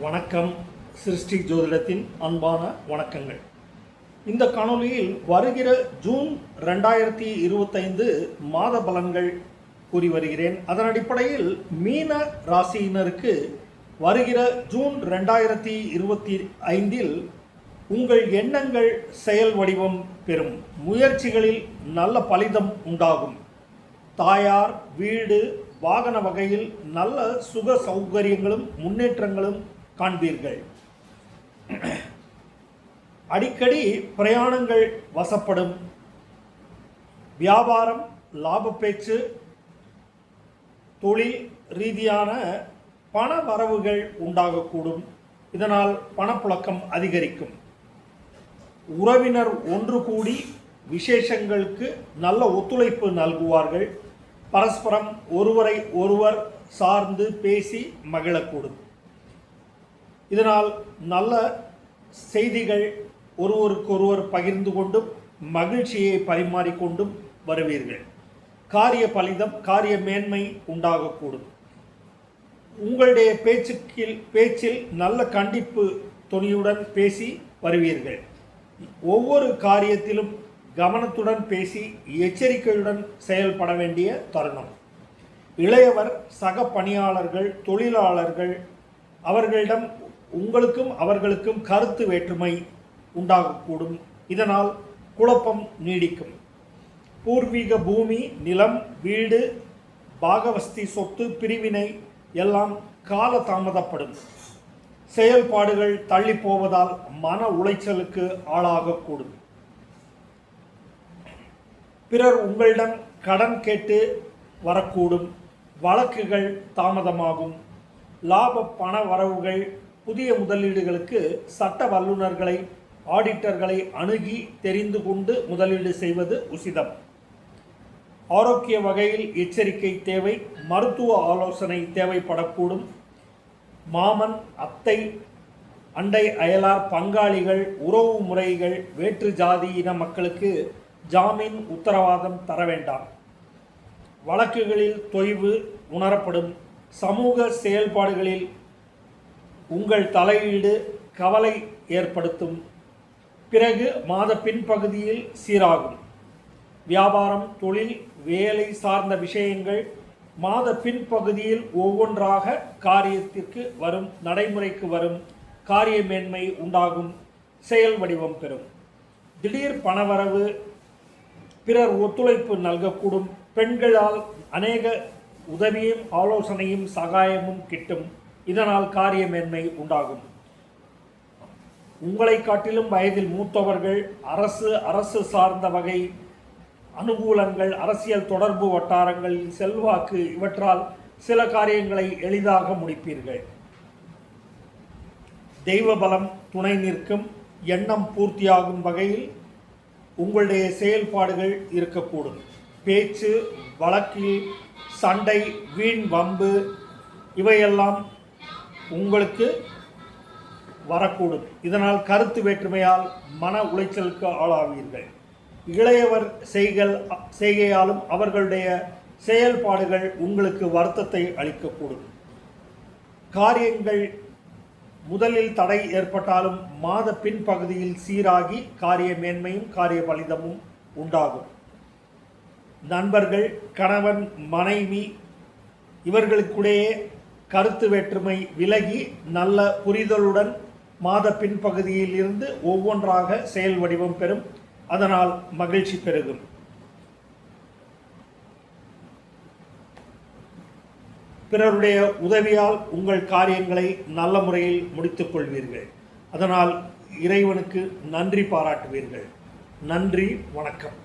வணக்கம். சிருஷ்டி ஜோதிடத்தின் அன்பான வணக்கங்கள். இந்த காணொலியில் வருகிற ஜூன் ரெண்டாயிரத்தி இருபத்தைந்து மாத பலன்கள் கூறி வருகிறேன். அதன் அடிப்படையில் மீன ராசியினருக்கு வருகிற ஜூன் ரெண்டாயிரத்தி இருபத்தி ஐந்தில் உங்கள் எண்ணங்கள் செயல் வடிவம் பெறும். முயற்சிகளில் நல்ல பலிதம் உண்டாகும். தாயார் வீடு வாகன வகையில் நல்ல சுக சௌகரியங்களும் முன்னேற்றங்களும் காண்பீர்கள். அடிக்கடி பிரயாணங்கள் வசப்படும். வியாபாரம் லாப பேச்சு தொழில் ரீதியான பண வரவுகள் உண்டாகக்கூடும். இதனால் பணப்புழக்கம் அதிகரிக்கும். உறவினர் ஒன்று கூடி விசேஷங்களுக்கு நல்ல ஒத்துழைப்பு நல்குவார்கள். பரஸ்பரம் ஒருவரை ஒருவர் சார்ந்து பேசி மகிழக்கூடும். இதனால் நல்ல செய்திகள் ஒருவருக்கொருவர் பகிர்ந்து கொண்டும் மகிழ்ச்சியை பரிமாறிக்கொண்டும் வருவீர்கள். காரிய பலிதம் காரிய மேன்மை உண்டாகக்கூடும். உங்களுடைய பேச்சுக்கில் பேச்சில் நல்ல கண்டிப்பு துணியுடன் பேசி வருவீர்கள். ஒவ்வொரு காரியத்திலும் கவனத்துடன் பேசி எச்சரிக்கையுடன் செயல்பட வேண்டிய தருணம். இளையவர் சக பணியாளர்கள் தொழிலாளர்கள் அவர்களிடம் உங்களுக்கும் அவர்களுக்கும் கருத்து வேற்றுமை உண்டாகக்கூடும். இதனால் குழப்பம் நீடிக்கும். பூர்வீக பூமி நிலம் வீடு பாகவஸ்தி சொத்து பிரிவினை எல்லாம் கால தாமதப்படும். செயல்பாடுகள் தள்ளி போவதால் மன உளைச்சலுக்கு ஆளாகக்கூடும். பிறர் உங்களிடம் கடன் கேட்டு வரக்கூடும். வழக்குகள் தாமதமாகும். லாப பண வரவுகள் புதிய முதலீடுகளுக்கு சட்ட வல்லுநர்களை ஆடிட்டர்களை அணுகி தெரிந்து கொண்டு முதலீடு செய்வது உசிதம். ஆரோக்கிய வகையில் எச்சரிக்கை தேவை மருத்துவ ஆலோசனை தேவைப்படக்கூடும். மாமன் அத்தை அண்டை அயலார் பங்காளிகள் உறவு முறைகள் வேற்று ஜாதி இன மக்களுக்கு ஜாமீன் உத்தரவாதம் தர வேண்டாம். வழக்குகளில் தொய்வு உணரப்படும். சமூக செயல்பாடுகளில் உங்கள் தலையீடு கவலை ஏற்படுத்தும். பிறகு மாத பின்பகுதியில் சீராகும். வியாபாரம் தொழில் வேலை சார்ந்த விஷயங்கள் மாத பின்பகுதியில் ஒவ்வொன்றாக காரியத்திற்கு வரும் நடைமுறைக்கு வரும் காரிய மேன்மை உண்டாகும். செயல் வடிவம் பெறும். திடீர் பணவரவு பிறர் ஒத்துழைப்பு நல்கக்கூடும். பெண்களால் அநேக உதவியும் ஆலோசனையும் சகாயமும் கிட்டும் இதனால் காரிய மேன்மை உண்டாகும். உங்களை காட்டிலும் வயதில் மூத்தவர்கள் அரசு அரசு சார்ந்த வகை அனுகூலங்கள் அரசியல் தொடர்பு வட்டாரங்களில் செல்வாக்கு இவற்றால் சில காரியங்களை எளிதாக முடிப்பீர்கள். தெய்வ பலம் துணை நிற்கும் எண்ணம் பூர்த்தியாகும் வகையில் உங்களுடைய செயல்பாடுகள் இருக்கக்கூடும். பேச்சு வழக்கில் சண்டை வீண் வம்பு இவையெல்லாம் உங்களுக்கு வரக்கூடும். இதனால் கருத்து வேற்றுமையால் மன உளைச்சலுக்கு ஆளாவீர்கள். இளையவர் செய்கள் செய்கையாலும் அவர்களுடைய செயல்பாடுகள் உங்களுக்கு வருத்தத்தை அளிக்கக்கூடும். காரியங்கள் முதலில் தடை ஏற்பட்டாலும் மாத பின்பகுதியில் சீராகி காரிய மேன்மையும் காரிய பலிதமும் உண்டாகும். நண்பர்கள் கணவன் மனைவி இவர்களுக்குடையே கருத்து வேற்றுமை விலகி நல்ல புரிதலுடன் மாத பின்பகுதியில் இருந்து ஒவ்வொன்றாக செயல் வடிவம் பெறும். அதனால் மகிழ்ச்சி பெருகும். பிறருடைய உதவியால் உங்கள் காரியங்களை நல்ல முறையில் முடித்துக் கொள்வீர்கள். அதனால் இறைவனுக்கு நன்றி பாராட்டுவீர்கள். நன்றி வணக்கம்.